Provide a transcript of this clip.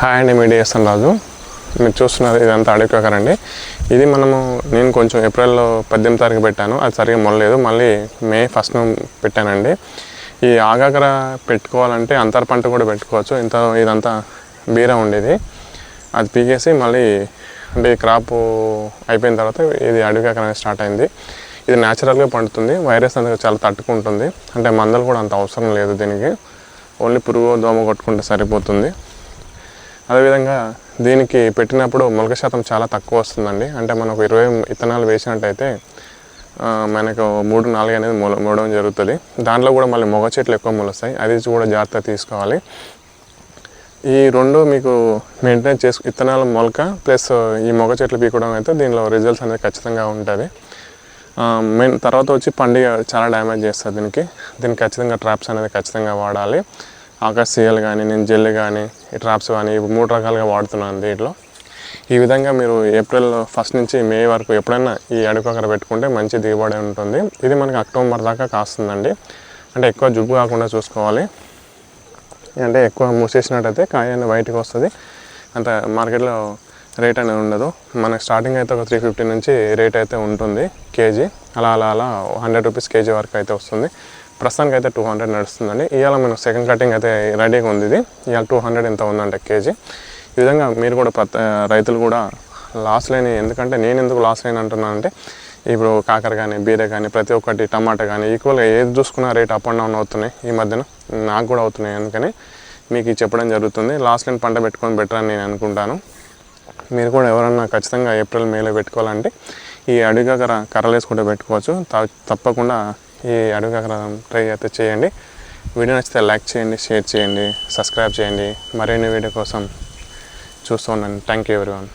Hi అండి మీ DSN రాజు. మీరు చూస్తున్నారు ఇదంతా అడవికాకర్ అండి. ఇది మనము నేను కొంచెం ఏప్రిల్లో పద్దెనిమిది తారీఖు పెట్టాను. అది సరిగా మొలలేదు మళ్ళీ మే ఫస్ట్ పెట్టానండి. ఈ ఆగాకర పెట్టుకోవాలంటే అంతర పంట కూడా పెట్టుకోవచ్చు. ఇంత ఇదంతా బీర ఉండేది. అది పీకేసి మళ్ళీ అంటే ఈ క్రాప్ అయిపోయిన తర్వాత ఇది అడవికాకర అనేది స్టార్ట్ అయింది. ఇది న్యాచురల్గా పండుతుంది. వైరస్ అనేది చాలా తట్టుకుంటుంది. అంటే మందులు కూడా అంత అవసరం లేదు దీనికి. ఓన్లీ పురుగు దోమ కొట్టుకుంటే సరిపోతుంది. అదేవిధంగా దీనికి పెట్టినప్పుడు మొలక శాతం చాలా తక్కువ వస్తుందండి. అంటే మనకు ఇరవై ఇత్తనాలు వేసినట్టయితే మనకు మూడు నాలుగు అనేది మొల మూడడం జరుగుతుంది. దాంట్లో కూడా మళ్ళీ మొగ చెట్లు ఎక్కువ మొలుస్తాయి. అది కూడా జాగ్రత్త తీసుకోవాలి. ఈ రెండు మీకు మెయింటైన్ చేసు ఇత్తనాల మొలక ప్లస్ ఈ మొగ చెట్లు పీకడం అయితే దీనిలో రిజల్ట్స్ అనేది ఖచ్చితంగా ఉంటుంది. మెయిన్ తర్వాత వచ్చి పండుగ చాలా డ్యామేజ్ చేస్తుంది దీనికి. దీనికి ఖచ్చితంగా ట్రాప్స్ అనేది ఖచ్చితంగా వాడాలి. ఆకాశీయాలు కానీ నేను జెల్ కానీ ఈ ట్రాప్స్ కానీ ఇవి మూడు రకాలుగా వాడుతున్నాను దీంట్లో. ఈ విధంగా మీరు ఏప్రిల్ ఫస్ట్ నుంచి మే వరకు ఎప్పుడైనా ఈ అడుగుకర పెట్టుకుంటే మంచి దిగుబడి ఉంటుంది. ఇది మనకి అక్టోబర్ దాకా కాస్తుందండి. అంటే ఎక్కువ జుబ్బు కాకుండా చూసుకోవాలి. అంటే ఎక్కువ మూసేసినట్టయితే కాయ అనేది బయటకు వస్తుంది. అంత మార్కెట్లో రేట్ అనేది ఉండదు. మనకి స్టార్టింగ్ అయితే ఒక త్రీ ఫిఫ్టీ నుంచి రేట్ అయితే ఉంటుంది కేజీ. అలా అలా అలా హండ్రెడ్ రూపీస్ కేజీ వరకు అయితే వస్తుంది. ప్రస్తుతానికి అయితే టూ హండ్రెడ్ నడుస్తుందండి. ఇవాళ మనం సెకండ్ కటింగ్ అయితే రెడీగా ఉంది ఇది. ఇవాళ టూ హండ్రెడ్ ఎంత ఉందంటే కేజీ. ఈ విధంగా మీరు కూడా ప్రతి రైతులు కూడా లాస్ లేని ఎందుకంటే నేను ఎందుకు లాస్ లేని అంటున్నానంటే ఇప్పుడు కాకర కానీ బీర కానీ ప్రతి ఒక్కటి టమాటా కానీ ఈక్వల్గా ఏది చూసుకున్నా రేట్ అప్ అండ్ డౌన్ అవుతున్నాయి ఈ మధ్యన. నాకు కూడా అవుతున్నాయి అందుకని మీకు చెప్పడం జరుగుతుంది. లాస్ట్ లైన్ పంట పెట్టుకొని బెటర్ అని నేను అనుకుంటాను. మీరు కూడా ఎవరన్నా ఖచ్చితంగా ఏప్రిల్ మేలో పెట్టుకోవాలంటే ఈ అడుగకర కర్రలు వేసుకుంటే పెట్టుకోవచ్చు. తప్పకుండా ఈ అడుగకర ట్రై అయితే చేయండి. వీడియో నచ్చితే లైక్ చేయండి షేర్ చేయండి సబ్స్క్రైబ్ చేయండి. మరిన్ని వీడియో కోసం చూస్తూ ఉండండి. Thank you everyone